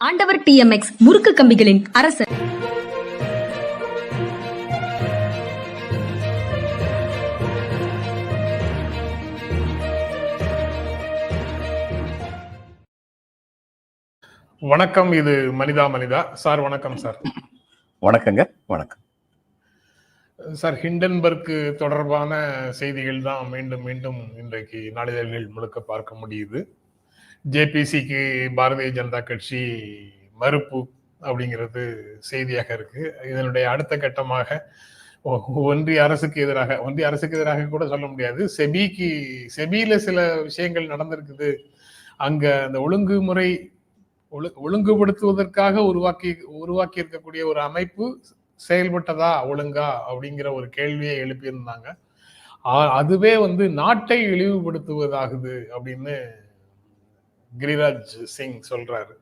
ஆண்டவர் டிஎம்எக்ஸ் முறுக்கு கம்பிகளின் அரசர் வணக்கம் இது மனிதா மனிதா. சார் வணக்கம் சார். வணக்கங்க வணக்கம். சார் ஹிண்டன்பர்க் தொடர்பான செய்திகள் தான் மீண்டும் மீண்டும் இன்றைக்கு நாளிதழ்கள் முழுக்க பார்க்க முடியுது. ஜேபிசிக்கு பாரதிய ஜனதா கட்சி மறுப்பு அப்படிங்கிறது செய்தியாக இருக்கு. இதனுடைய அடுத்த கட்டமாக ஒன்றிய அரசுக்கு எதிராக ஒன்றிய அரசுக்கு எதிராக கூட சொல்ல முடியாது. செபிக்கு செபியில சில விஷயங்கள் நடந்திருக்குது. அங்க அந்த ஒழுங்குமுறை ஒழு ஒழுங்குபடுத்துவதற்காக உருவாக்கி உருவாக்கி இருக்கக்கூடிய ஒரு அமைப்பு செயல்பட்டதா ஒழுங்கா அப்படிங்கிற ஒரு கேள்வியை எழுப்பியிருந்தாங்க. ஆ- அதுவே வந்து நாட்டை இழிவுபடுத்துவதாகுது அப்படின்னு கிரிராஜ் சிங் சொல்றாரு.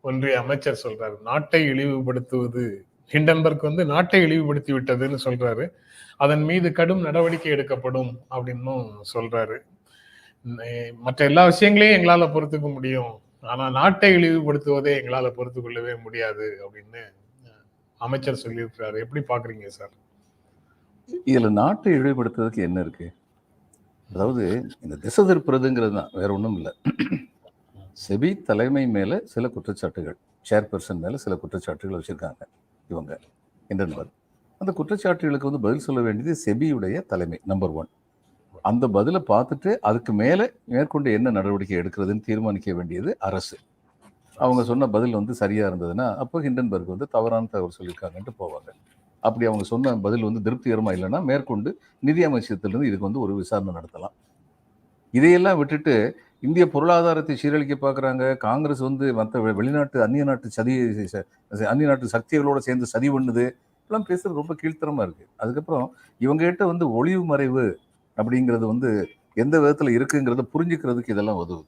ஒன்றிய அமைச்சர் சொல்றாரு. நாட்டை இழிவுபடுத்துவது. ஹிண்டன்பர்க் வந்து நாட்டை இழிவுபடுத்தி விட்டதுன்னு சொல்றாரு. அதன் மீது கடும் நடவடிக்கை எடுக்கப்படும் அப்படின்னும் சொல்றாரு. மற்ற எல்லா விஷயங்களையும் எங்களால பொறுத்துக்க முடியும். ஆனா நாட்டை இழிவுபடுத்துவதை எங்களால பொறுத்து கொள்ளவே முடியாது அப்படின்னு அமைச்சர் சொல்லியிருக்கிறாரு. எப்படி பாக்குறீங்க சார்? இதுல நாட்டை இழிவுபடுத்துறதுக்கு என்ன இருக்கு? அதாவது இந்த திசை திருப்புறதுங்கிறது தான் வேற ஒன்றும் இல்லை. செபி தலைமை மேலே சில குற்றச்சாட்டுகள் சேர்பர்சன் மேலே சில குற்றச்சாட்டுகள் வச்சுருக்காங்க இவங்க. என்பது அந்த குற்றச்சாட்டுகளுக்கு வந்து பதில் சொல்ல வேண்டியது செபியுடைய தலைமை நம்பர் ஒன் அந்த பதிலை பார்த்துட்டு அதுக்கு மேலே மேற்கொண்டு என்ன நடவடிக்கை எடுக்கிறதுன்னு தீர்மானிக்க வேண்டியது அரசு. அவங்க சொன்ன பதில் வந்து சரியாக இருந்ததுன்னா அப்போ ஹிண்டன்பர்க் வந்து தவறான தகவல் சொல்லியிருக்காங்கன்ட்டு போவாங்க. அப்படி அவங்க சொன்ன பதில் வந்து திருப்திகரமாக இல்லைன்னா மேற்கொண்டு நிதி அமைச்சகத்திலிருந்து இதுக்கு வந்து ஒரு விசாரணை நடத்தலாம். இதையெல்லாம் விட்டுட்டு இந்திய பொருளாதாரத்தை சீரழிக்க பார்க்குறாங்க. காங்கிரஸ் வந்து மற்ற வெ- வெளிநாட்டு அந்நிய நாட்டு சதி ச- அந்நிய நாட்டு சக்திகளோட சேர்ந்து சதி பண்ணுது. இப்பெல்லாம் பேசுறது ரொம்ப கீழ்த்தரமாக இருக்குது அதுக்கப்புறம் இவங்ககிட்ட வந்து ஒளிவு மறைவு அப்படிங்கிறது வந்து எந்த விதத்தில் இருக்குங்கிறத புரிஞ்சுக்கிறதுக்கு இதெல்லாம் உதவுது.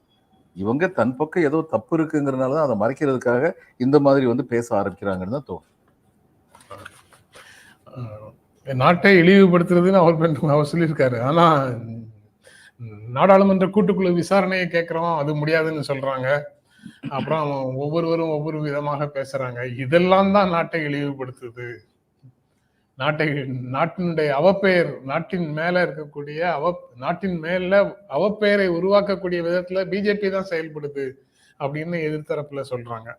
இவங்க தன் பக்கம் ஏதோ தப்பு இருக்குங்கிறனால தான் அதை மறைக்கிறதுக்காக இந்த மாதிரி வந்து பேச ஆரம்பிக்கிறாங்கன்னு தான் தோணும் நாட்டை இழிவுபடுத்துறதுன்னு அவர் அவர் சொல்லியிருக்காரு. ஆனால் நாடாளுமன்ற கூட்டுக்குழு விசாரணையை கேட்கிறோம் அது முடியாதுன்னு சொல்றாங்க. அப்புறம் ஒவ்வொருவரும் ஒவ்வொரு விதமாக பேசுறாங்க. இதெல்லாம் தான் நாட்டை இழிவுபடுத்துது. நாட்டை நாட்டினுடைய அவப்பெயர் நாட்டின் மேல இருக்கக்கூடிய அவ நாட்டின் மேல அவப்பெயரை உருவாக்கக்கூடிய விதத்துல பிஜேபி தான் செயல்படுது அப்படின்னு எதிர்த்தரப்புல சொல்றாங்க.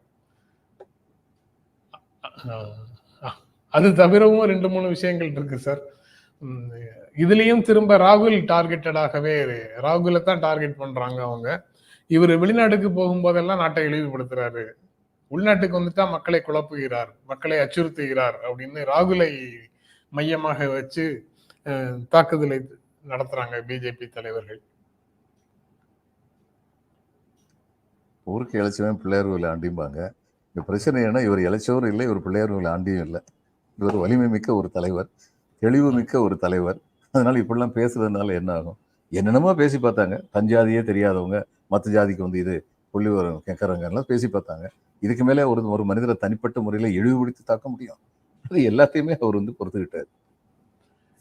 அது தவிரவும் ரெண்டு மூணு விஷயங்கள் இருக்கு சார். இதுலயும் திரும்ப ராகுல் டார்கெட்டடாகவே ராகுலை தான் டார்கெட் பண்றாங்க அவங்க. இவர் வெளிநாட்டுக்கு போகும்போதெல்லாம் நாட்டை இழிவுபடுத்துறாரு. உள்நாட்டுக்கு வந்துட்டா மக்களை குழப்புகிறார் மக்களை அச்சுறுத்துகிறார் அப்படின்னு ராகுலை மையமாக வச்சு தாக்குதலை நடத்துறாங்க பிஜேபி தலைவர்கள். ஊருக்கு இழைச்சவன் பிள்ளையார் கோயில் ஆண்டிம்பாங்க. இந்த பிரச்சனை என்ன இவர் இழைச்சவரும் இல்லை இவர் பிள்ளையார் கோயில் ஆண்டியும் இல்லை. இவர் வலிமை மிக்க ஒரு தலைவர். தெளிவு மிக்க ஒரு தலைவர். அதனால இப்படிலாம் பேசுறதுனால என்ன ஆகும்? என்னென்னமோ பேசி பார்த்தாங்க. தன் ஜாதியே தெரியாதவங்க மற்ற ஜாதிக்கு வந்து இது புள்ளி வரும் கேட்கறாங்கலாம் பேசி பார்த்தாங்க. இதுக்கு மேலே ஒரு ஒரு மனிதரை தனிப்பட்ட முறையில் இழிவுபடுத்தி தாக்க முடியும். அது எல்லாத்தையுமே அவர் வந்து பொறுத்துக்கிட்டாரு.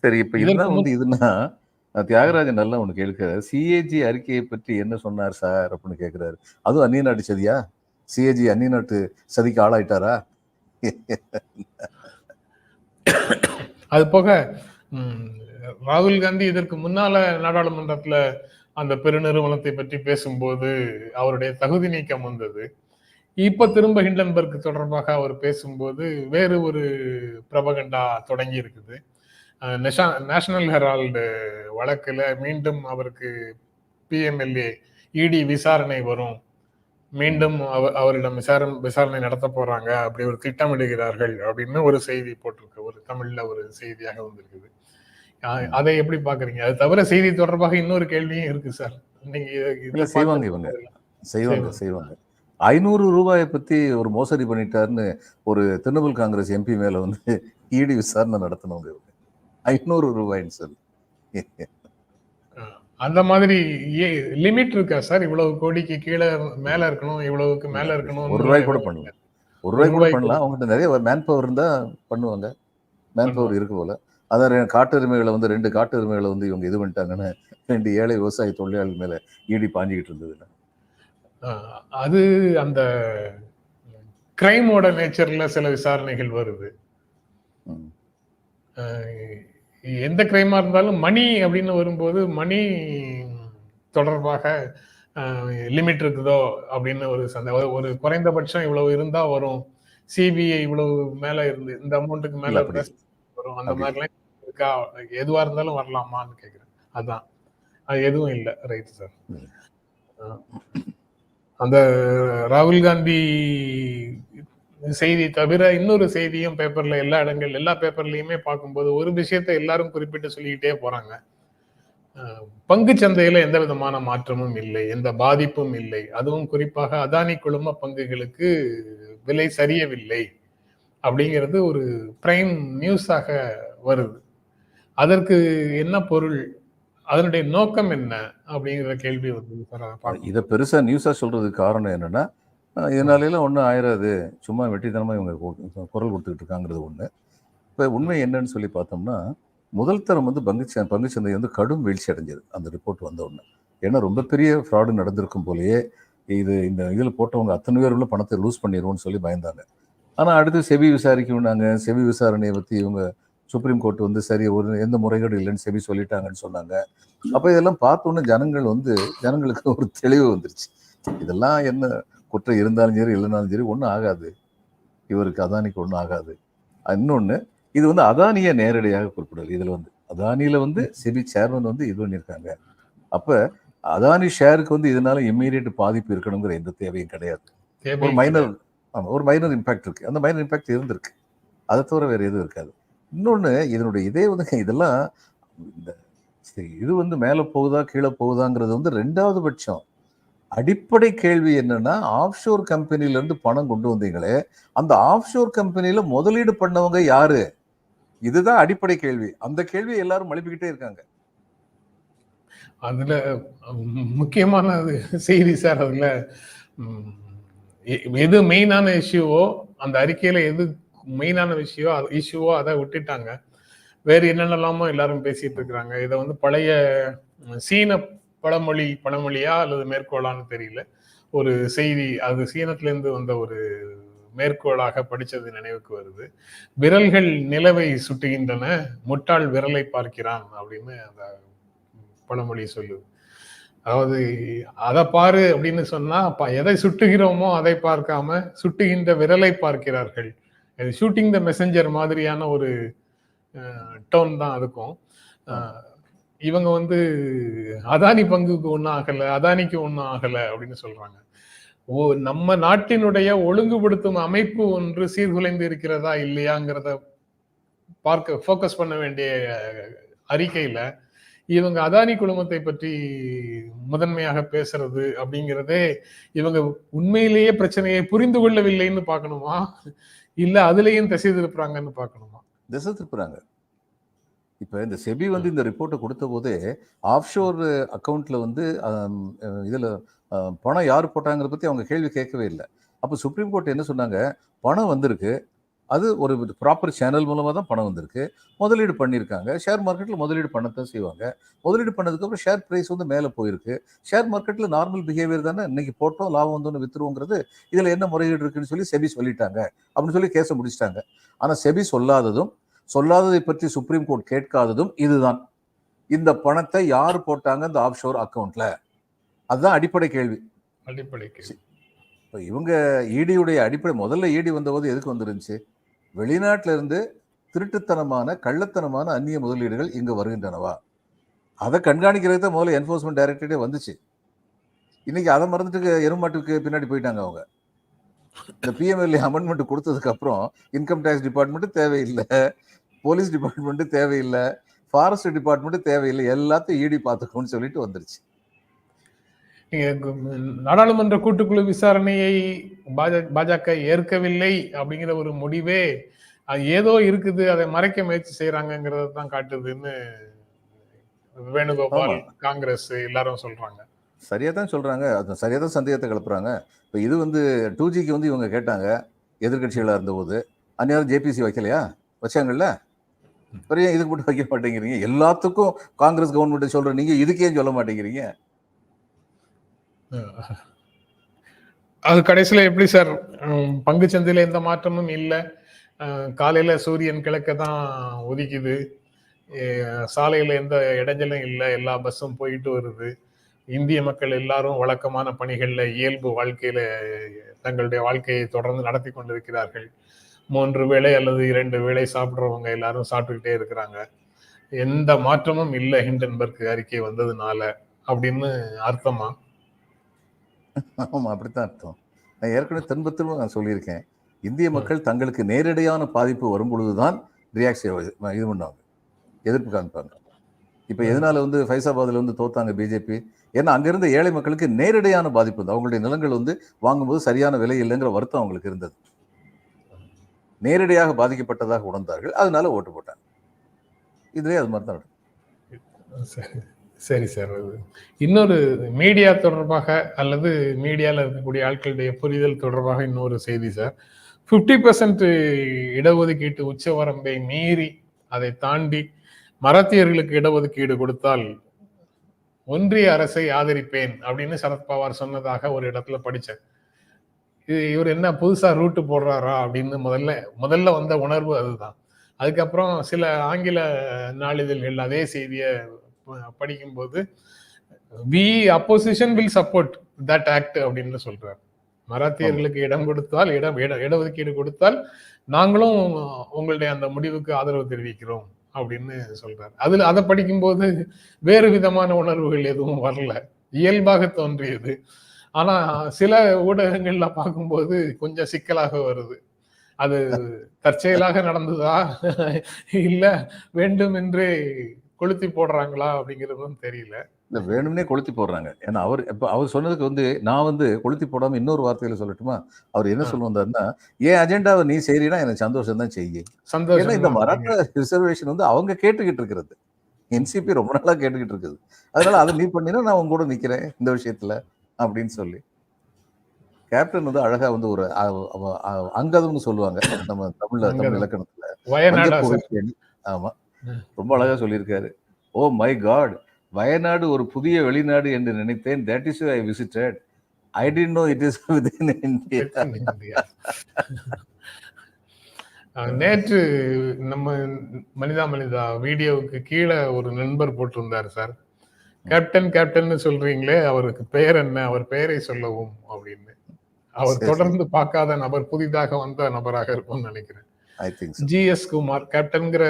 சரி இப்போ இதெல்லாம் வந்து இதுன்னா அஹ், தியாகராஜன் நல்லா ஒன்று கேட்கிறாரு. சிஏஜி அறிக்கையை பற்றி என்ன சொன்னார் சார் அப்படின்னு கேட்கிறாரு. அதுவும் அந்நிய நாட்டு சதியா? சிஏஜி அந்நிய நாட்டு சதிக்கு ஆளாயிட்டாரா? அது போக ராகுல் காந்தி இதற்கு முன்னால நாடாளுமன்றத்துல அந்த பெருநிறுவனத்தை பற்றி பேசும்போது அவருடைய தகுதி நீக்கம் வந்தது. இப்ப திரும்ப ஹிண்டன்பர்க் தொடர்பாக அவர் பேசும்போது வேறு ஒரு பிரபகண்டா தொடங்கி இருக்குது. நெஷா- நேஷனல் ஹெரால்டு வழக்குல மீண்டும் அவருக்கு பிஎம்எல்ஏ இடி விசாரணை வரும். மீண்டும் அவ- அவரிடம் விசாரணை விசாரணை நடத்த போறாங்க. அப்படி ஒரு திட்டமிடுகிறார்கள் அப்படின்னு ஒரு செய்தி போட்டிருக்கு. ஒரு தமிழ்ல ஒரு செய்தியாக வந்திருக்குது. அதை எப்படி பாக்குறீங்க? அது தவிர செய்தி தொடர்பாக இன்னொரு கேள்வியும் இருக்கு சார். நீங்க செய்வாங்க இவங்க. செய்வாங்க செய்வாங்க. ஐநூறு ரூபாயை பத்தி ஒரு மோசடி பண்ணிட்டாருன்னு ஒரு திரிணாமுல் காங்கிரஸ் எம்பி மேல வந்து இடி விசாரணை நடத்தினவங்க இவங்க. ஐநூறு ரூபாய்ன்னு சொல்லி. அந்த மாதிரி லிமிட் இருக்கா சார்? இவ்வளவு கோடிக்கு கீழே மேல இருக்கணும் இவ்வளவுக்கு மேல இருக்கணும் ஒரு ரூபாய் கூட பண்ணலாம் ஒரு ரூபாய் கூட பண்ணலாம். அவங்ககிட்ட நிறைய மேன் பவர் இருந்தா பண்ணுவாங்க. மேன் பவர் இருக்கு போல. அதான் காட்டெருமைகளை வந்து ரெண்டு காட்டெருமைகளை வந்து இவங்க இது பண்ணிட்டாங்கன்னு ரெண்டு ஏழை விவசாய தொழிலாளி மேல ஈடி பாஞ்சிக்கிட்டு இருந்தது அது அந்த கிரைமோட நேச்சர்ல சில விசாரணைகள் வருது. எந்த கிரைமா இருந்தாலும் மணி அப்படின்னு வரும்போது மணி தொடர்பாக லிமிட் இருக்குதோ அப்படின்னு ஒரு சந்த ஒரு- குறைந்தபட்சம் இவ்வளவு இருந்தா வரும். சிபிஐ இவ்வளவு மேல இருந்து இந்த அமௌண்ட்டுக்கு மேல வரும். அந்த மாதிரிலாம் இருக்கா? எதுவா இருந்தாலும் வரலாமான்னு கேக்குறேன். அதான். அது எதுவும் இல்லை. Right sir. அந்த ராகுல் காந்தி செய்தி தவிர இன்னொரு செய்தியும் பேப்பர்ல எல்லா இடங்கள் எல்லா பேப்பர்லயுமே பார்க்கும்போது ஒரு விஷயத்தை எல்லாரும் குறிப்பிட்டு சொல்லிக்கிட்டே போறாங்க. பங்கு பங்குச் சந்தையில எந்த விதமான மாற்றமும் இல்லை எந்த பாதிப்பும் இல்லை. அதுவும் குறிப்பாக அதானி குழும பங்குகளுக்கு விலை சரியவில்லை அப்படிங்கிறது ஒரு பிரைம் நியூஸாக வருது. அதற்கு என்ன பொருள் அதனுடைய நோக்கம் என்ன அப்படிங்கிற கேள்வி வந்து இதை பெருசா நியூஸா சொல்றதுக்கு காரணம் என்னன்னா அஹ் இதனால எல்லாம் ஒன்றும் ஆயிராது. சும்மா வெற்றித்தனமாக இவங்க குரல் கொடுத்துக்கிட்டு இருக்காங்கிறது ஒன்று இப்போ உண்மை என்னன்னு சொல்லி பார்த்தோம்னா முதல் தரம் வந்து பங்கு பங்குச்சந்தை பங்கு சந்தை வந்து கடும் வீழ்ச்சி அடைஞ்சது அந்த ரிப்போர்ட் வந்த உடனே. ஏன்னா ரொம்ப பெரிய ஃப்ராடு நடந்திருக்கும் போலேயே இது இந்த இதில் போட்டவங்க அத்தனை பேர் உள்ள பணத்தை லூஸ் பண்ணிடுவோம்னு சொல்லி பயந்தாங்க. ஆனால் அடுத்து செவி விசாரிக்கணும்னாங்க. செவி விசாரணையை பற்றி இவங்க சுப்ரீம் கோர்ட் வந்து சரி ஒரு எந்த முறைகேடு இல்லைன்னு செவி சொல்லிட்டாங்கன்னு சொன்னாங்க. அப்போ இதெல்லாம் பார்த்தோன்னே ஜனங்கள் வந்து ஜனங்களுக்கு ஒரு தெளிவு வந்துருச்சு. இதெல்லாம் என்ன குற்றம் இருந்தாலும் சரி இல்லைனாலும் சரி ஒன்றும் ஆகாது. இவருக்கு அதானிக்கு ஒன்றும் ஆகாது. இன்னொன்று இது வந்து அதானியை நேரடியாக குறிப்பிடல. இதில் வந்து அதானியில் வந்து செபி சேர்மன் வந்து இது பண்ணியிருக்காங்க. அப்போ அதானி ஷேருக்கு வந்து இதனால இம்மீடியட் பாதிப்பு இருக்கணுங்கிற எந்த தேவையும் கிடையாது. ஒரு மைனர் ஆமாம் ஒரு மைனர் இம்பாக்ட் இருக்கு. அந்த மைனர் இம்பாக்ட் இருந்திருக்கு. அதை தவிர வேற எதுவும் இருக்காது. இன்னொன்று இதனுடைய இதே வந்து இதெல்லாம் இந்த சரி, இது வந்து மேலே போகுதா கீழே போகுதாங்கிறது வந்து ரெண்டாவது பட்சம். அடிப்படை கேள்வி என்னன்னா ஆஃப்ஷோர் கம்பெனிலேருந்து பணம் கொண்டு வந்தீங்களே அந்த ஆஃப்ஷோர் கம்பெனியில் முதலீடு பண்ணவங்க யாரு? இதுதான் அடிப்படை கேள்வி. அந்த கேள்வியை எல்லாரும் மழுப்பிக்கிட்டே இருக்காங்க. அதுல முக்கியமான செய்தி சார் அதுல எ- எது மெயினான இஷ்யூவோ அந்த அறிக்கையில எது மெயினான விஷயோ இஷ்யூவோ அதை விட்டுட்டாங்க. வேற என்னென்னலாமோ எல்லாரும் பேசிட்டு இருக்கிறாங்க. இதை வந்து பழைய சீன பழமொழி பழமொழியா அல்லது மேற்கோளான்னு தெரியல. ஒரு செய்தி அது சீனத்திலேருந்து வந்த ஒரு மேற்கோளாக படித்தது நினைவுக்கு வருது. விரல்கள் நிலவை சுட்டுகின்றன முட்டாள் விரலை பார்க்கிறான் அப்படின்னு அந்த பழமொழி சொல்லுது. அதாவது அதை பாரு அப்படின்னு சொன்னா ப- எதை சுட்டுகிறோமோ அதை பார்க்காம சுட்டுகின்ற விரலை பார்க்கிறார்கள். ஷூட்டிங் த மெசஞ்சர் மாதிரியான ஒரு டோன் தான் அதுக்கும். இவங்க வந்து அதானி பங்குக்கு ஒன்றும் ஆகலை அதானிக்கு ஒன்றும் ஆகலை அப்படின்னு சொல்றாங்க. ஓ நம்ம நாட்டினுடைய ஒழுங்குபடுத்தும் அமைப்பு ஒன்று சீர்குலைந்து இருக்கிறதா இல்லையாங்கிறத பார்க்க ஃபோக்கஸ் பண்ண வேண்டிய அறிக்கையில இவங்க அதானி குழுமத்தை பற்றி முதன்மையாக பேசுறது அப்படிங்கிறதே இவங்க உண்மையிலேயே பிரச்சனையை புரிந்து கொள்ளவில்லைன்னு பார்க்கணுமா? இல்லை அதுலேயும் திசை திருப்புறாங்கன்னு பார்க்கணுமா? திசை திருப்புறாங்க. இப்போ இந்த செபி வந்து இந்த ரிப்போர்ட்டை கொடுத்த போதே ஆஃப்ஷோர் அக்கௌண்ட்ல வந்து இதுல பணம் யார் போட்டாங்கிறத பத்தி அவங்க கேள்வி கேட்கவே இல்லை. அப்போ சுப்ரீம் கோர்ட் என்ன சொன்னாங்க? பணம் வந்திருக்கு. அது ஒரு ப்ராப்பர் சேனல் மூலமா தான் பணம் வந்திருக்கு. முதலீடு பண்ணியிருக்காங்க ஷேர் மார்க்கெட்டில் முதலீடு பண்ணத்தான் செய்வாங்க. முதலீடு பண்ணதுக்கப்புறம் ஷேர் ப்ரைஸ் வந்து மேலே போயிருக்கு. ஷேர் மார்க்கெட்டில் நார்மல் பிஹேவியர் தானே? இன்னைக்கு போட்டோம் லாபம் வந்தோன்னு வித்துருவோங்கிறது இதில் என்ன முறையீடு இருக்குன்னு சொல்லி செபி சொல்லிட்டாங்க. அப்படின்னு சொல்லி கேஸை முடிச்சிட்டாங்க. ஆனால் செபி சொல்லாததும் சொல்லாததை பற்றி சுப்ரீம் கோர்ட் கேட்காததும் இதுதான். இந்த பணத்தை யார் போட்டாங்க இந்த ஆஃப்ஷோர் அக்கவுண்ட்ல அதுதான் அடிப்படை கேள்வி. அடிப்படைக்கு இப்போ இவங்க ஈடியுடைய அடிப்படை முதல்ல ஈடி வந்தபோது எதுக்கு வந்துருந்துச்சு? வெளிநாட்டில இருந்து திருட்டுத்தனமான கள்ளத்தனமான அந்நிய முதலீடுகள் இங்கு வருகின்றனவா? அதை கண்காணிக்கிறது தான் முதல்ல என்ஃபோர்ஸ்மெண்ட் டைரக்டரேட்டே வந்துச்சு. இன்னைக்கு அதை மறந்துட்டு எருமாட்டுக்கு பின்னாடி போயிட்டாங்க அவங்க. இந்த பிஎம்எல்ஏ அமெண்ட்மெண்ட் கொடுத்ததுக்கு அப்புறம் இன்கம் டேக்ஸ் டிபார்ட்மெண்ட் தேவையில்லை போலீஸ் டிபார்ட்மெண்ட் தேவையில்லை ஃபாரஸ்ட் டிபார்ட்மெண்ட் தேவையில்லை எல்லாத்தையும் ஈடி பார்த்துக்கோன்னு சொல்லிட்டு வந்துருச்சு நாடாளுமன்ற கூட்டுக்குழு விசாரணையை பாஜக பாஜக ஏற்கவில்லை அப்படிங்கிற ஒரு முடிவே அது ஏதோ இருக்குது அதை மறைக்க முயற்சி செய்யறாங்கிறத தான் காட்டுதுன்னு வேணுகோபால். காங்கிரஸ் எல்லாரும் சொல்றாங்க சரியாக தான் சொல்கிறாங்க அது சரியாக தான் சந்தேகத்தை கிளப்புறாங்க. இப்போ இது வந்து டூ ஜிக்கு வந்து இவங்க கேட்டாங்க. எதிர்கட்சிகளாக இருந்தபோது அந்நேரம் ஜேபிசி வைக்கலையா? வச்சாங்கல்ல? அப்புறம் ஏன் இதுக்கு மட்டும் வைக்க மாட்டேங்கிறீங்க? எல்லாத்துக்கும் காங்கிரஸ் கவர்மெண்ட் சொல்கிற நீங்கள் இதுக்கே சொல்ல மாட்டேங்கிறீங்க? அது கடைசியில் எப்படி சார்? பங்கு சந்தையில் எந்த மாற்றமும் இல்லை. காலையில் சூரியன் கிழக்க தான் உதிக்குது. சாலையில் எந்த இடைஞ்சலும் இல்லை. எல்லா பஸ்ஸும் போயிட்டு வருது. இந்திய மக்கள் எல்லாரும் வழக்கமான பணிகள்ல இயல்பு வாழ்க்கையில தங்களுடைய வாழ்க்கையை தொடர்ந்து நடத்தி கொண்டிருக்கிறார்கள். மூன்று வேளை அல்லது இரண்டு வேளை சாப்பிடுறவங்க எல்லாரும் சாப்பிட்டுக்கிட்டே இருக்கிறாங்க. எந்த மாற்றமும் இல்லை ஹிண்டன்பர்க் அறிக்கை வந்ததுனால அப்படின்னு அர்த்தமா? ஆமா அப்படித்தான் அர்த்தம். நான் ஏற்கனவே திரும்ப திரும்ப நான் சொல்லியிருக்கேன். இந்திய மக்கள் தங்களுக்கு நேரடியான பாதிப்பு வரும் பொழுதுதான் ரியாக்ஷன் இது பண்ணுவாங்க. எதிர்ப்பு காமிப்பாங்க இப்போ எதனால வந்து ஃபைசாபாத்தில் வந்து தோத்தாங்க பிஜேபி? ஏன்னா அங்கிருந்த ஏழை மக்களுக்கு நேரடியான பாதிப்பு வந்து அவங்களுடைய நிலங்கள் வந்து வாங்கும்போது சரியான விலை இல்லைங்கிற வருத்தம் அவங்களுக்கு இருந்தது. நேரடியாக பாதிக்கப்பட்டதாக உணர்ந்தார்கள். அதனால ஓட்டு போட்டாங்க. இதுவே அது மாதிரி தான் சரி. சரி சார். இன்னொரு மீடியா தொடர்பாக அல்லது மீடியாவில் இருக்கக்கூடிய ஆட்களுடைய புரிதல் தொடர்பாக இன்னொரு செய்தி சார். ஃபிஃப்டி பர்சன்ட் இடஒதுக்கீட்டு உச்சவரம்பை மீறி அதை தாண்டி மராத்தியர்களுக்கு இடஒதுக்கீடு கொடுத்தால் ஒன்றிய அரசை ஆதரிப்பேன் அப்படின்னு சரத்பவார் சொன்னதாக ஒரு இடத்துல படித்தேன் இது இவர் என்ன புதுசா ரூட்டு போடுறாரா அப்படின்னு முதல்ல முதல்ல வந்த உணர்வு அதுதான். அதுக்கப்புறம் சில ஆங்கில நாளிதழ்கள் அதே செய்தியை படிக்கும்போது we opposition will support that act அப்படின்னு சொல்றாரு. மராத்தியர்களுக்கு இடம் கொடுத்தால் இடம் இட இடஒதுக்கீடு கொடுத்தால் நாங்களும் உங்களுடைய அந்த முடிவுக்கு ஆதரவு தெரிவிக்கிறோம். அப்படின்னு சொல்றாரு. அதுல அதை படிக்கும்போது வேறு விதமான உணர்வுகள் எதுவும் வரல. இயல்பாக தோன்றியது. ஆனா சில ஊடகங்கள்ல பார்க்கும்போது கொஞ்சம் சிக்கலாக வருது. அது தற்செயலாக நடந்ததா? இல்ல வேண்டும் என்றே கொளுத்தி போடுறாங்களா அப்படிங்கிறதும் தெரியல. இல்ல வேணும்னே கொளுத்தி போடுறாங்க. ஏன்னா அவர் இப்ப அவர் சொன்னதுக்கு வந்து நான் வந்து கொளுத்தி போடாம இன்னொரு வார்த்தையில சொல்லட்டுமா? அவர் என்ன. சொல்ல வந்தாருன்னா என் அஜெண்டாவை நீ செய்றீனா எனக்கு சந்தோஷம் தான் செய்ய ஏன்னா இந்த மராத்தா ரிசர்வேஷன் வந்து அவங்க கேட்டுக்கிட்டு இருக்கிறது. என்சிபி ரொம்ப நாளா கேட்டுக்கிட்டு இருக்குது. அதனால அதை நீ பண்ணினா நான் உங்க கூட நிக்கிறேன் இந்த விஷயத்துல அப்படின்னு சொல்லி. கேப்டன் வந்து அழகா வந்து ஒரு அங்கதம்னு சொல்லுவாங்க. நம்ம தமிழ்ல தமிழ். இலக்கணத்துல. ஆமா. ரொம்ப அழகா சொல்லியிருக்காரு. ஓ மை காட் வயநாடு ஒரு புதிய வெளிநாடு என்று நினைத்தேன். That is I visited I didn't know it is within India நேற்று நம்ம மனிதா மனிதா வீடியோவுக்கு கீழே ஒரு நண்பர் போட்டிருந்தார் சார். கேப்டன் கேப்டன் சொல்றீங்களே அவருக்கு பெயர் என்ன அவர் பெயரை சொல்லவும் அப்படின்னு. அவர். தொடர்ந்து பார்க்காத நபர் புதிதாக வந்த நபராக இருக்கும்னு நினைக்கிறேன். ஜி எஸ் குமார் கேப்டன்கிற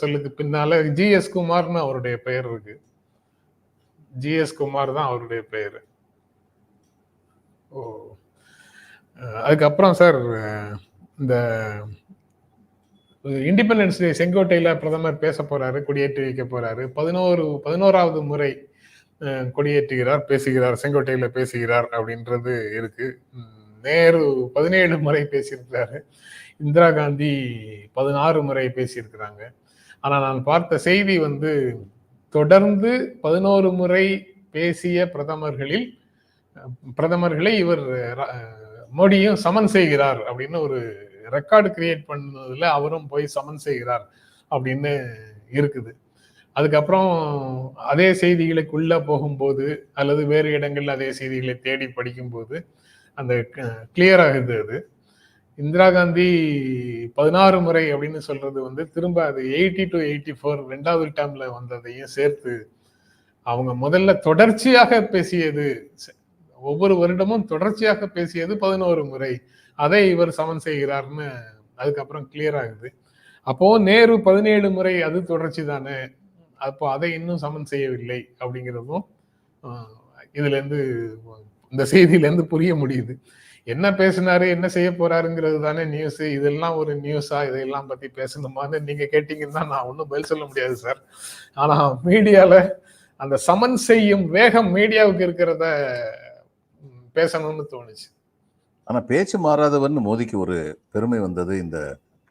சொல்லுக்கு பின்னால ஜி எஸ் குமார்னு அவருடைய பெயர் இருக்கு. ஜிஎஸ் குமார் தான் அவருடைய பெயர். ஓ. அதுக்கப்புறம் சார் இந்த இண்டிபெண்டன்ஸ் டே செங்கோட்டையில பிரதமர் பேச போறாரு கொடியேற்றி வைக்க போறாரு. பதினோரு பதினோராவது முறை கொடியேற்றுகிறார் பேசுகிறார் செங்கோட்டையில பேசுகிறார் அப்படின்றது இருக்கு. நேரு பதினேழு முறை பேசியிருக்கிறாரு. இந்திரா காந்தி பதினாறு முறை பேசியிருக்கிறாங்க. ஆனா நான் பார்த்த செய்தி வந்து தொடர்ந்து பதினோரு முறை பேசிய பிரதமர்களில் பிரதமர்களை இவர் ர- மோடியும் சமன் செய்கிறார் அப்படின்னு ஒரு ரெக்கார்டு கிரியேட் பண்ணதுல அவரும் போய் சமன் செய்கிறார் அப்படின்னு இருக்குது. அதுக்கப்புறம் அதே செய்திகளுக்குள்ள போகும்போது அல்லது வேறு இடங்கள்ல அதே செய்திகளை தேடி படிக்கும்போது அந்த கிளியர் ஆகுது அது. இந்திரா காந்தி பதினாறு முறை அப்படின்னு சொல்றது வந்து திரும்ப அது எயிட்டி டு எயிட்டி ஃபோர் ரெண்டாவது டேர்ம்ல வந்ததையும் சேர்த்து அவங்க முதல்ல தொடர்ச்சியாக பேசியது ஒவ்வொரு வருடமும் தொடர்ச்சியாக பேசியது பதினோரு முறை. அதை இவர் சமன் செய்கிறார்னு அதுக்கப்புறம் கிளியர் ஆகுது. அப்போ நேரு பதினேழு முறை அது தொடர்ச்சி தானே அப்போ அதை இன்னும் சமன் செய்யவில்லை அப்படிங்கிறதும் இதுலேருந்து இதுல இருந்து இந்த செய்தியில இருந்து புரிய முடியுது. என்ன பேசினாரு என்ன செய்ய போறாருங்கிறது தானே நியூஸ் இதெல்லாம் ஒரு நியூஸா இதையெல்லாம் பத்தி பேசணுமான்னு நீங்க கேட்டீங்கன்னா நான் ஒன்றும் பதில் சொல்ல முடியாது சார் ஆனா மீடியால அந்த சமன் செய்யும் வேகம் மீடியாவுக்கு இருக்கிறத பேசணும்னு தோணுச்சு. ஆனா பேச்சு மாறாதவன் மோதிக்கு ஒரு பெருமை வந்தது. இந்த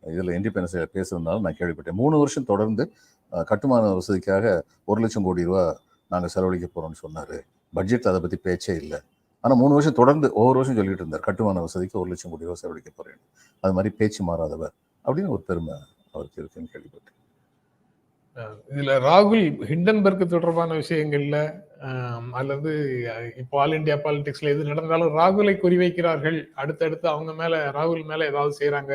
இதில் இண்டிபெண்டன்ஸ் பேசுறதுனால நான் கேள்விப்பட்டேன். மூணு வருஷம் தொடர்ந்து கட்டுமான வசதிக்காக ஒரு லட்சம் கோடி ரூபா நாங்கள் செலவழிக்க போகிறோம்னு சொன்னார். பட்ஜெட் அதை பற்றி பேச்சே இல்லை. ஆனால் மூணு வருஷம் தொடர்ந்து ஒவ்வொரு வருஷம் சொல்லிட்டு இருந்தார். கட்டுமான வசதிக்கு ஒரு லட்சம் கோடி ரூபா செலவழிக்க போறேன். அது மாதிரி பேச்சு மாறாதவர் அப்படின்னு ஒரு பெருமை அவருக்கு இருக்குன்னு கேள்விப்பட்டேன். இதில் இதுல ராகுல் ஹிண்டன்பர்க் தொடர்பான விஷயங்கள்ல அல்லது இப்போ ஆல் இண்டியா பாலிடிக்ஸ்ல எது நடந்தாலும் ராகுலை குறிவைக்கிறார்கள் அடுத்தடுத்து அவங்க மேல ராகுல் மேல ஏதாவது செய்யறாங்க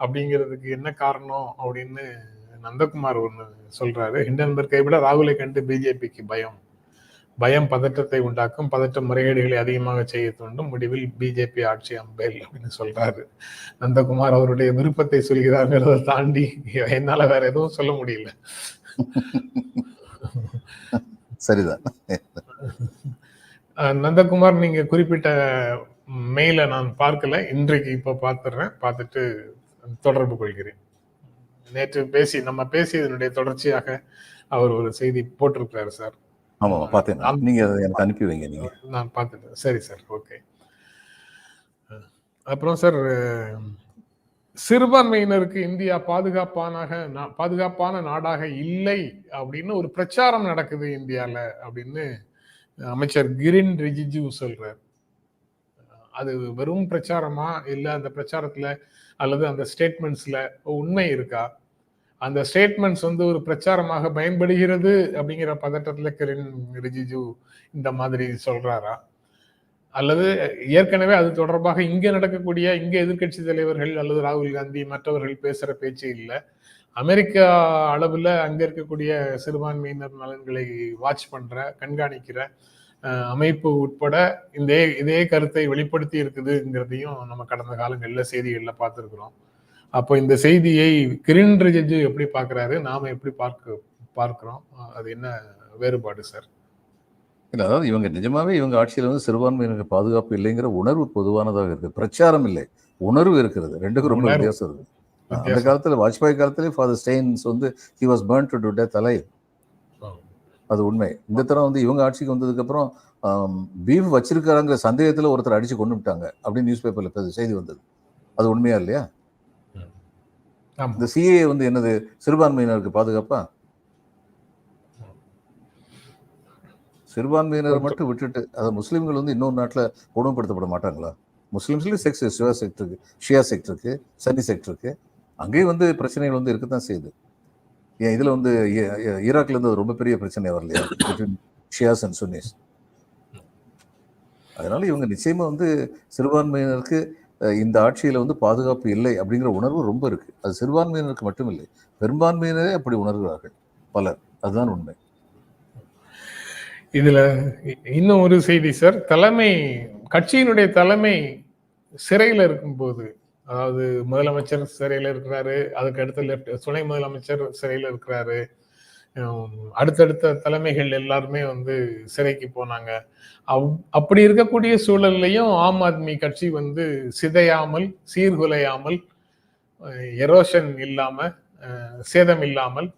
அப்படிங்கிறதுக்கு என்ன காரணம் அப்படின்னு நந்தகுமார் ஒன்று சொல்றாரு. ஹிண்டன்பர்க்கை விட ராகுலை கண்டு பிஜேபிக்கு பயம். பயம் பதற்றத்தை உண்டாக்கும் பதற்ற முறைகேடுகளை அதிகமாக செய்ய தூண்டும் முடிவில் பிஜேபி ஆட்சி அம்பேல் அப்படின்னு சொல்றாரு. நந்தகுமார் அவருடைய விருப்பத்தை சொல்கிறார்ங்கிறத தாண்டி என்னால வேற எதுவும் சொல்ல முடியல. சரிதான். நந்தகுமார் நீங்க குறிப்பிட்ட மெயிலை நான் பார்க்கல. இன்றைக்கு இப்போ பார்த்துடுறேன் பார்த்துட்டு தொடர்பு கொள்கிறேன். நேற்று பேசி நம்ம பேசியதனுடைய தொடர்ச்சியாக அவர் ஒரு செய்தி போட்டிருக்கிறாரு சார். ஆமா பார்த்தேன் நான். நீங்க அதை எனக்கு அனுப்பி வைங்க நீங்க. நான் பார்த்துட்டேன் சரி சார். ஓகே. அப்புறம் சார் சிறுபான்மையினருக்கு இந்தியா பாதுகாப்பானாக பாதுகாப்பான நாடாக இல்லை அப்படின்னு ஒரு பிரச்சாரம் நடக்குது இந்தியால அப்படின்னு அமைச்சர் கிரின் ரிஜிஜு சொல்றார். அது வெறும் பிரச்சாரமா? இல்ல அந்த பிரச்சாரத்துல அல்லது அந்த ஸ்டேட்மெண்ட்ஸ்ல உண்மை இருக்கா? அந்த ஸ்டேட்மெண்ட்ஸ் வந்து ஒரு பிரச்சாரமாக பயன்படுகிறது அப்படிங்கிற பதட்டத்தில் கிரண் ரிஜிஜு இந்த மாதிரி சொல்றாரா? அல்லது ஏற்கனவே அது தொடர்பாக இங்கே நடக்கக்கூடிய இங்கே எதிர்க்கட்சி தலைவர்கள் அல்லது ராகுல் காந்தி மற்றவர்கள் பேசுகிற பேச்சு இல்லை. அமெரிக்கா அளவில் அங்கே இருக்கக்கூடிய சிறுபான்மையினர் நலன்களை வாட்ச் பண்ணுற கண்காணிக்கிற அமைப்பு உட்பட இந்த இதே கருத்தை வெளிப்படுத்தி இருக்குதுங்கிறதையும் நம்ம கடந்த காலங்களில் செய்திகளில் பார்த்துருக்குறோம். அப்போ இந்த செய்தியை கிரண் ரிஜிஜு எப்படி பார்க்கறாரு? நாம எப்படி பார்க்க பார்க்கிறோம்? அது என்ன வேறுபாடு சார்? இல்ல அதாவது இவங்க நிஜமாவே இவங்க ஆட்சியில வந்து சிறுபான்மையினருக்கு பாதுகாப்பு இல்லைங்கிற உணர்வு பொதுவானதாக இருக்கு. பிரச்சாரம் இல்லை. உணர்வு இருக்கிறது. ரெண்டுக்கும் ரொம்ப. வித்தியாசம் இருக்கு. அந்த. காலத்துல வாஜ்பாய் காலத்திலே ஃபாதர் ஸ்டெயின்ஸ் வந்து he was burnt to death அலை அது உண்மை. இந்த தரம் வந்து இவங்க ஆட்சிக்கு வந்ததுக்கு அப்புறம் பீஃப் வச்சிருக்காங்கிற சந்தேகத்துல ஒருத்தர் அடிச்சு கொண்டு விட்டாங்க அப்படின்னு நியூஸ் பேப்பர்ல செய்தி வந்தது. அது உண்மையா இல்லையா? இந்த சிஏ வந்து என்னது சிறுபான்மையினருக்கு பாதுகாப்பா? சிறுபான்மையினர் மட்டும் விட்டுட்டு அதை முஸ்லீம்கள் வந்து இன்னொரு நாட்டில் கொடுமைப்படுத்தப்பட மாட்டாங்களா? முஸ்லீம்ஸ்லேயும் செக்ஸ் ஷியா செக்ட் இருக்கு ஷியா செக்ட் இருக்கு சன்னி செக்ட் இருக்கு. அங்கேயும் வந்து பிரச்சனைகள் வந்து இருக்கத்தான் செய்யுது. ஏன் இதில் வந்து ஈராக்ல இருந்து ரொம்ப பெரிய பிரச்சனை வரலையா? ஷியாஸ் அண்ட் சுன்னிஸ் அதனால இவங்க நிச்சயமா வந்து சிறுபான்மையினருக்கு இந்த ஆட்சியில் வந்து பாதுகாப்பு இல்லை அப்படிங்கிற உணர்வு ரொம்ப இருக்கு. அது சிறுபான்மையினருக்கு மட்டும் இல்லை பெரும்பான்மையினரே அப்படி உணர்கிறார்கள் பலர். அதுதான் உண்மை. இதுல இன்னும் ஒரு செய்தி சார். தலைமை கட்சியினுடைய தலைமை சிறையில் இருக்கும்போது அதாவது முதலமைச்சர் சிறையில் இருக்கிறாரு அதுக்கு அடுத்த லெப்ட் துணை முதலமைச்சர் சிறையில் இருக்கிறாரு அடுத்தடுத்த தலைமைகள் எல்லாருமே வந்து சிறைக்கு போனாங்க. அவ்- அப்படி இருக்கக்கூடிய சூழல்லையும் ஆம் ஆத்மி கட்சி வந்து சிதையாமல் சீர்குலையாமல் எரோஷன் இல்லாம சேதம் இல்லாமல்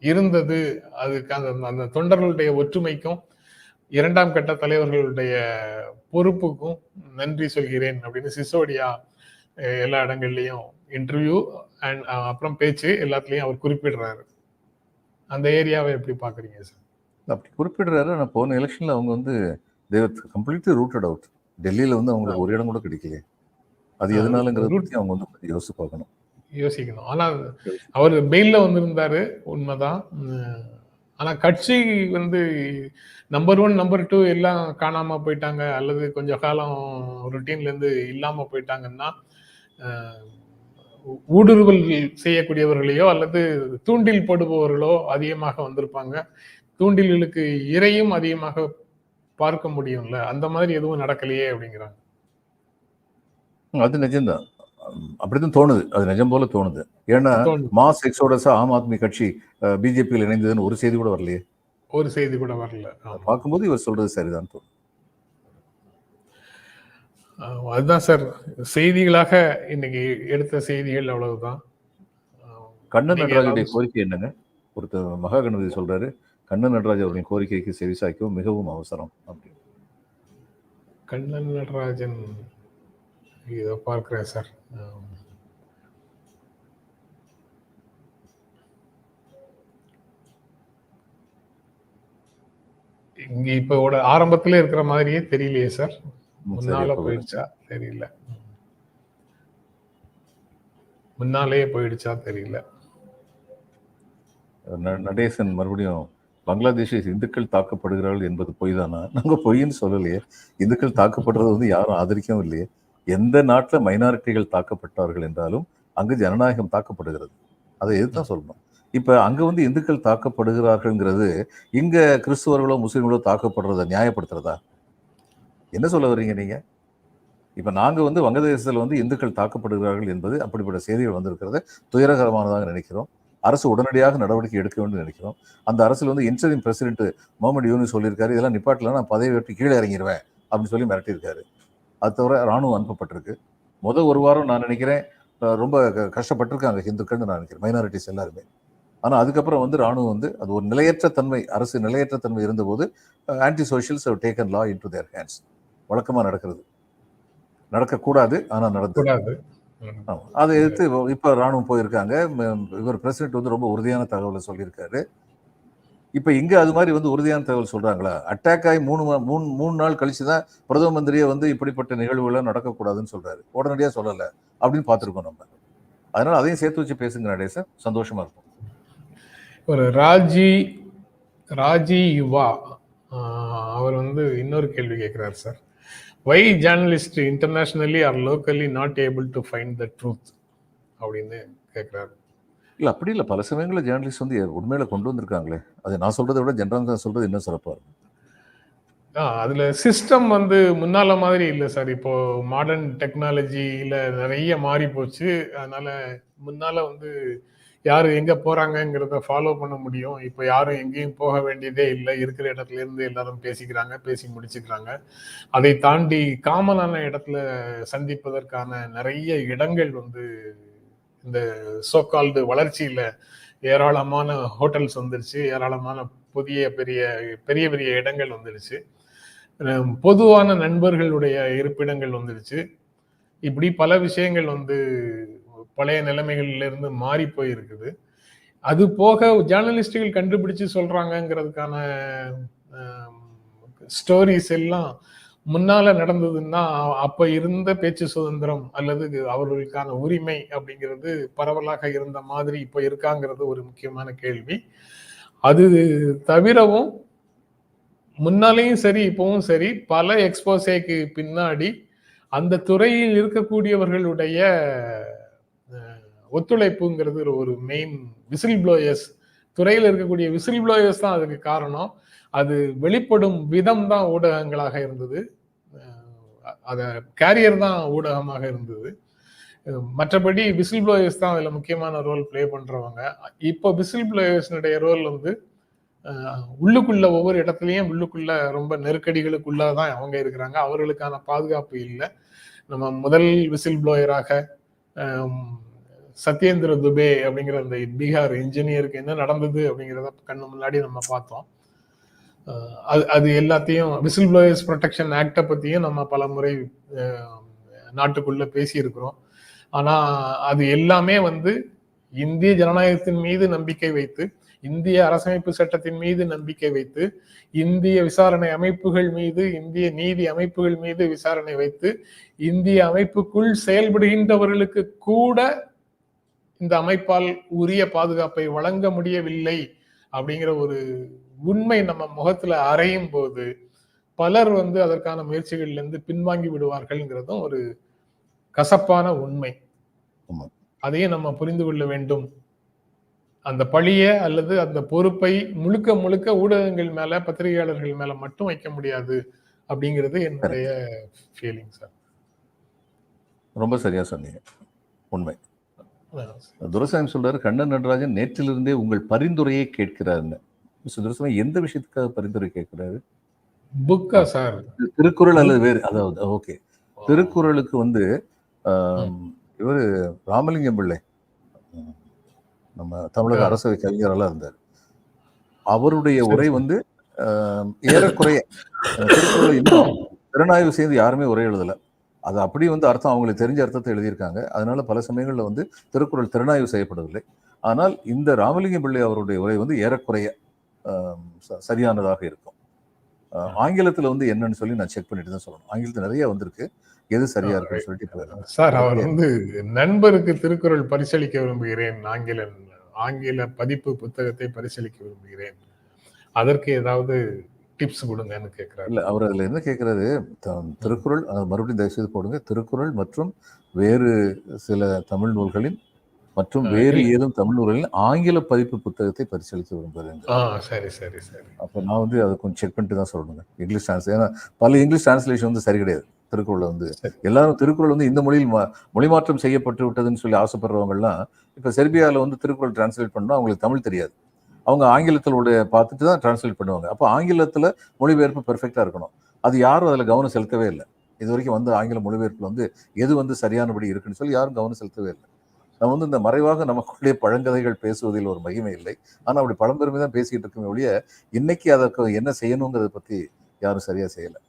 இருந்தது. அதுக்கு அந்த அந்த தொண்டர்களுடைய ஒற்றுமைக்கும் இரண்டாம் கட்ட தலைவர்களுடைய பொறுப்புக்கும் நன்றி சொல்கிறேன் அப்படின்னு சிசோடியா எல்லா இடங்கள்லையும் இன்டர்வியூ அண்ட் அப்புறம் பேச்சு எல்லாத்துலேயும் அவர் குறிப்பிடுறாரு. அந்த ஏரியாவை எப்படி பாக்குறீங்க சார்? அப்படி குறிப்பிடுறாரு. ஆனால் போன எலெக்ஷன்ல அவங்க வந்து தேவர் கம்ப்ளீட்லி ரூட்டட் அவுட் டெல்லியில வந்து அவங்களுக்கு ஒரு இடம் கூட கிடைக்கல அது எதனாலங்கிறத பத்தி அவங்க வந்து கொஞ்சம் யோசிச்சு பார்க்கணும். யோசிக்கணும். ஆனா அவர் பெயில்ல வந்திருந்தாரு உண்மைதான். உம், ஆனா கட்சி வந்து நம்பர் ஒன் நம்பர் டூ எல்லாம் காணாம போயிட்டாங்க. அல்லது கொஞ்ச காலம் ருட்டீன்ல இருந்து இல்லாம போயிட்டாங்கன்னா ஊடுருவல் செய்யக்கூடியவர்களையோ அல்லது தூண்டில் போடுபவர்களோ அதிகமாக வந்திருப்பாங்க. தூண்டில்களுக்கு இரையும் அதிகமாக பார்க்க முடியும்ல? அந்த மாதிரி எதுவும் நடக்கலையே அப்படிங்கிறாங்க. அது நிஜம்தான். உம், அப்படிதான் தோணுது. அது நிஜம் போல தோணுது. ஏன்னா. மாஸ் எக்ஸோடஸா ஆம் ஆத்மி கட்சி பிஜேபியில் இணைந்ததுன்னு ஒரு செய்தி கூட வரலையே. ஒரு செய்தி கூட வரல. பார்க்கும்போது இவர் சொல்றது சரிதான் தோணும் அதுதான் சார். செய்திகளாக இன்னைக்கு எடுத்த செய்திகள் அவ்வளவுதான். கண்ணன் ஏதாவது கோரிக்கை என்னங்க? ஒருத்தர் மகா கணபதி சொல்றாரு கண்ணன் நடராஜ் அவர்களின் கோரிக்கைக்கு செவிசாய்க்கவும் மிகவும் அவசரம் அப்படின்னு. கண்ணன் நடராஜன் இதை பார்க்கிறேன் சார். இங்க இப்ப ஆரம்பத்துல இருக்கிற மாதிரியே தெரியலையே சரி, முன்னால போயிடுச்சா? தெரியல. முன்னாலேயே போயிடுச்சா? தெரியல. நடேசன் மறுபடியும் பங்களாதேஷில் இந்துக்கள் தாக்கப்படுகிறார்கள் என்பது பொய் தானா நாங்க பொய்ன்னு சொல்லலையே. இந்துக்கள் தாக்கப்படுறது வந்து யாரும் ஆதரிக்கவும் இல்லையே. எந்த நாட்டில் மைனாரிட்டிகள் தாக்கப்பட்டார்கள் என்றாலும் அங்கு ஜனநாயகம் தாக்கப்படுகிறது. அதை எதுதான் சொல்லணும். இப்ப அங்க வந்து இந்துக்கள் தாக்கப்படுகிறார்கள்ங்கிறது இங்க கிறிஸ்துவர்களோ முஸ்லிம்களோ தாக்கப்படுறத நியாயப்படுத்துறதா? என்ன சொல்ல வர்றீங்க நீங்க? இப்போ நாங்கள் வந்து வங்கதேசத்தில் வந்து இந்துக்கள் தாக்கப்படுகிறார்கள் என்பது அப்படிப்பட்ட செய்திகள் வந்திருக்கிறது. துயரகரமானதாக நினைக்கிறோம். அரசு உடனடியாக நடவடிக்கை எடுக்க வேண்டும் நினைக்கிறோம். அந்த அரசில் வந்து இன்டரிம் பிரசிடென்ட் முகமது யூனி சொல்லியிருக்காரு. இதெல்லாம் நிப்பாட்டல நான் பதவி வெட்டி கீழே இறங்கிடுவேன் அப்படின்னு சொல்லி மிரட்டியிருக்காரு. அது தவிர ராணுவம் அனுப்பப்பட்டிருக்கு. முதல் ஒரு வாரம் நான் நினைக்கிறேன் ரொம்ப க- கஷ்டப்பட்டிருக்காங்க ஹிந்துக்கள்னு நான் நினைக்கிறேன் மைனாரிட்டிஸ் எல்லாருமே. ஆனால் அதுக்கப்புறம் வந்து ராணுவம் வந்து அது ஒரு நிலையற்ற தன்மை அரசு நிலையற்ற தன்மை இருந்தபோது anti socials taken law into their hands வழக்கமா நடக்கிறது. நடக்கக்கூடாது ஆனா நடந்தது. அதை எதிர்த்து இப்போ- ராணுவம் போயிருக்காங்க. இவர் பிரசிடென்ட் வந்து ரொம்ப உறுதியான தகவலை சொல்லியிருக்காரு. இப்ப இங்க அது மாதிரி வந்து உறுதியான தகவல் சொல்றாங்களா? அட்டாக் ஆகி மூணு மூணு மூணு நாள் கழிச்சு தான் பிரதம மந்திரியே வந்து இப்படிப்பட்ட நிகழ்வுகள் நடக்கக்கூடாதுன்னு சொல்றாரு. உடனடியா சொல்லல அப்படின்னு பார்த்திருக்கோம் நம்ம. அதனால அதையும் சேர்த்து வச்சு பேசுங்க நடேசன் சந்தோஷமா இருக்கும். ஒரு ராஜி ராஜி யுவா. அவர் வந்து இன்னொரு கேள்வி கேட்கிறார் sir. Why journalist internationally are locally not able to find the truth அப்படின்னு கேட்கிறாரு இல்ல அப்படி இல்ல. பல சமயங்களில் ஜேர்னலிஸ்ட் வந்து உண்மையில கொண்டு வந்திருக்காங்களே. அது நான் சொல்றதை விட ஜென்ரல் சொல்றது இன்னும் சிறப்பா இருக்கும். ஆ, அதுல சிஸ்டம் வந்து முன்னால மாதிரி இல்ல சார் இப்போ மாடர்ன் டெக்னாலஜியில நிறைய மாறி போச்சு. அதனால முன்னால வந்து யார் எங்கே போகிறாங்கங்கிறத ஃபாலோ பண்ண முடியும். இப்போ யாரும் எங்கேயும் போக வேண்டியதே இல்லை. இருக்கிற இடத்துல இருந்து எல்லாரும் பேசிக்கிறாங்க பேசி முடிச்சுக்கிறாங்க. அதை தாண்டி காமனான இடத்துல சந்திப்பதற்கான நிறைய இடங்கள் வந்து இந்த சோக்கால்டு வளர்ச்சியில் ஏராளமான ஹோட்டல்ஸ் வந்துருச்சு. ஏராளமான புதிய பெரிய பெரிய பெரிய இடங்கள் வந்துருச்சு. பொதுவான நண்பர்களுடைய இருப்பிடங்கள் வந்துருச்சு. இப்படி பல விஷயங்கள் வந்து பழைய நிலைமைகளிலிருந்து மாறி போயிருக்குது. அது போக ஜேர்னலிஸ்டுகள் கண்டுபிடிச்சு சொல்றாங்கிறதுக்கான ஸ்டோரிஸ் எல்லாம் முன்னால நடந்ததுன்னா அப்ப இருந்த பேச்சு சுதந்திரம் அல்லது அவர்களுக்கான உரிமை அப்படிங்கிறது பரவலாக இருந்த மாதிரி இப்ப இருக்காங்கிறது ஒரு முக்கியமான கேள்வி. அது தவிரவும் முன்னாலேயும் சரி இப்பவும் சரி பல எக்ஸ்போசேக்கு பின்னாடி அந்த துறையில் இருக்கக்கூடியவர்களுடைய ஒத்துழைப்புங்கிறது ஒரு- மெயின் விசில் ப்ளோயர்ஸ் துறையில் இருக்கக்கூடிய விசில் ப்ளோயர்ஸ் தான் அதுக்கு காரணம். அது வெளிப்படும் விதம் தான் ஊடகங்களாக இருந்தது. அதை கேரியர் தான் ஊடகமாக இருந்தது. மற்றபடி விசில் ப்ளோயர்ஸ் தான் அதில் முக்கியமான ரோல் ப்ளே பண்ணுறவங்க இப்போ விசில் ப்ளோயர்ஸ்னுடைய ரோல் வந்து உள்ளுக்குள்ள ஒவ்வொரு இடத்துலையும் உள்ளுக்குள்ள ரொம்ப நெருக்கடிகளுக்குள்ளாக தான் அவங்க இருக்கிறாங்க. அவர்களுக்கான பாதுகாப்பு இல்லை. நம்ம முதல் விசில் ப்ளோயராக சத்யேந்திர துபே அப்படிங்கிற அந்த பீகார் இன்ஜினியருக்கு என்ன நடந்தது அப்படிங்கிறத கண்ணு முன்னாடி நம்ம பார்த்தோம். அது அது எல்லாத்தையும் விசில் ப்ளோயர்ஸ் ப்ரொடெக்ஷன் ஆக்டை பற்றியும் நம்ம பல முறை நாட்டுக்குள்ளே பேசியிருக்கிறோம். ஆனால் அது எல்லாமே வந்து இந்திய ஜனநாயகத்தின் மீது நம்பிக்கை வைத்து இந்திய அரசமைப்பு சட்டத்தின் மீது நம்பிக்கை வைத்து இந்திய விசாரணை அமைப்புகள் மீது இந்திய நீதி அமைப்புகள் மீது விசாரணை வைத்து இந்திய அமைப்புக்குள் செயல்படுகின்றவர்களுக்கு கூட இந்த அமைப்பால் உரிய பாதுகாப்பை வழங்க முடியவில்லை அப்படிங்கிற ஒரு உண்மை நம்ம முகத்துல அறையும் போது பலர் வந்து அதற்கான முயற்சிகள்ல இருந்து பின்வாங்கி விடுவார்கள்ங்கிறதும் ஒரு கசப்பான உண்மை. அதையும் நம்ம புரிந்து கொள்ள வேண்டும். அந்த பழிய அல்லது அந்த பொறுப்பை முழுக்க முழுக்க ஊடகங்கள் மேல பத்திரிகையாளர்கள் மேல மட்டும் வைக்க முடியாது அப்படிங்கிறது என்னுடைய ஃபீலிங் சார் ரொம்ப சரியா சொன்னீங்க. உண்மை. துரசாமி சொல்றாரு கண்ணன் நடராஜன் நேற்றிலிருந்தே உங்கள் பரிந்துரையை கேட்கிறாருன்னு மிஸ்டர் துரசாமி எந்த விஷயத்துக்காக பரிந்துரை கேட்கிறாரு? புக்கா சார்? திருக்குறள் அல்லது வேறு அதாவது ஓகே. திருக்குறளுக்கு வந்து இவரு ராமலிங்கம் பிள்ளை. நம்ம தமிழக. அரசவை கவிஞரெல்லாம் இருந்தார். அவருடைய உரை வந்து ஏறக்குறைய திருக்குறளை இன்னும் திறனாய்வு செய்து யாருமே உரை எழுதல. அது அப்படியே வந்து அர்த்தம் அவங்களுக்கு தெரிஞ்ச அர்த்தத்தை எழுதியிருக்காங்க. அதனால பல சமயங்கள்ல வந்து திருக்குறள் திறனாய்வு செய்யப்படவில்லை. ஆனால் இந்த ராமலிங்கம் பிள்ளை அவருடைய உரை வந்து ஏறக்குறைய சரியானதாக இருக்கும். ஆங்கிலத்துல வந்து என்னன்னு சொல்லி நான் செக் பண்ணிட்டு தான் சொல்லணும். ஆங்கிலத்துல நிறைய வந்திருக்கு. எது சரியா இருக்குன்னு சொல்லிட்டு சார் அவர் வந்து நண்பருக்கு திருக்குறள் பரிசளிக்க விரும்புகிறேன் ஆங்கில ஆங்கில பதிப்பு புத்தகத்தை பரிசீலிக்க விரும்புகிறேன். அதற்கு ஏதாவது டிப்ஸ் கொடுங்கன்னு கேட்கிறாரு இல்ல அவர் அதுல என்ன கேட்கிறாரு திருக்குறள் மறுபடியும் தயவு செய்து போடுங்க. திருக்குறள் மற்றும் வேறு சில தமிழ் நூல்களின் மற்றும் வேறு. ஏதும் தமிழ் நூல்களின் ஆங்கில பதிப்பு புத்தகத்தை பரிசீலிக்க விரும்புகிறேன் சரி சரி சரி. அப்போ நான் வந்து அதை கொஞ்சம் செக் பண்ணிட்டு தான் சொல்லணுங்க. இங்கிலீஷ் டிரான்ஸ்லேஷன் ஏன்னா பல இங்கிலீஷ் டிரான்ஸ்லேஷன் வந்து சரி கிடையாது. திருக்குறள் வந்து. எல்லாரும் திருக்குறள் வந்து இந்த மொழியில் மா- மொழிமாற்றம் செய்யப்பட்டு விட்டதுன்னு சொல்லி ஆசைப்படுறவங்கலாம் இப்போ செர்பியாவில் வந்து திருக்குறள் டிரான்ஸ்லேட் பண்ணா அவங்களுக்கு தமிழ் தெரியாது. அவங்க ஆங்கிலத்தில் உடைய பார்த்துட்டு தான் டிரான்ஸ்லேட் பண்ணுவாங்க. அப்போ ஆங்கிலத்தில் மொழிபெயர்ப்பு பெர்ஃபெக்டாக இருக்கணும். அது யாரும் அதில் கவனம் செலுத்தவே இல்லை. இது வரைக்கும் வந்து ஆங்கில மொழிபெயர்ப்பில் வந்து எது வந்து சரியானபடி இருக்குன்னு சொல்லி யாரும் கவனம் செலுத்தவே இல்லை. நம்ம வந்து இந்த மறைவாக நமக்குள்ளே பழங்கதைகள் பேசுவதில் ஒரு மகிமை இல்லை. ஆனால் அப்படி பழம்பெருமை தான் பேசிக்கிட்டு இருக்கோமே ஒழிய இன்னைக்கு அதற்கு என்ன செய்யணுங்கிறத பற்றி யாரும் சரியாக செய்யலை.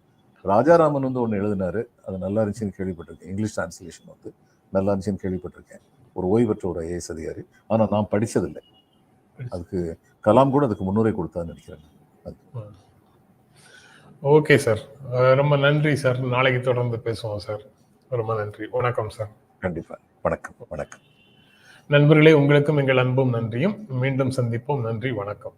ராஜாராமன் வந்து ஒன்று எழுதினாரு. அது நல்லா இருந்துச்சுன்னு கேள்விப்பட்டிருக்கேன். இங்கிலீஷ் டிரான்ஸ்லேஷன் வந்து நல்லா இருந்துச்சுன்னு கேள்விப்பட்டிருக்கேன். ஒரு ஓய்வு பெற்ற ஒரு ஐஏஎஸ் அதிகாரி. ஆனால் நான் படிச்சதில்லை. அதுக்கு கலாம் கூட அதுக்கு முன்னுரை கொடுத்தான்னு நினைக்கிறேன். Okay sir. ரொம்ப நன்றி சார். நாளைக்கு தொடர்ந்து பேசுவோம் சார். ரொம்ப நன்றி. வணக்கம் சார். கண்டிப்பா. வணக்கம் வணக்கம். நண்பர்களே உங்களுக்கும் எங்கள் அன்பும் நன்றியும். மீண்டும் சந்திப்போம். நன்றி வணக்கம்.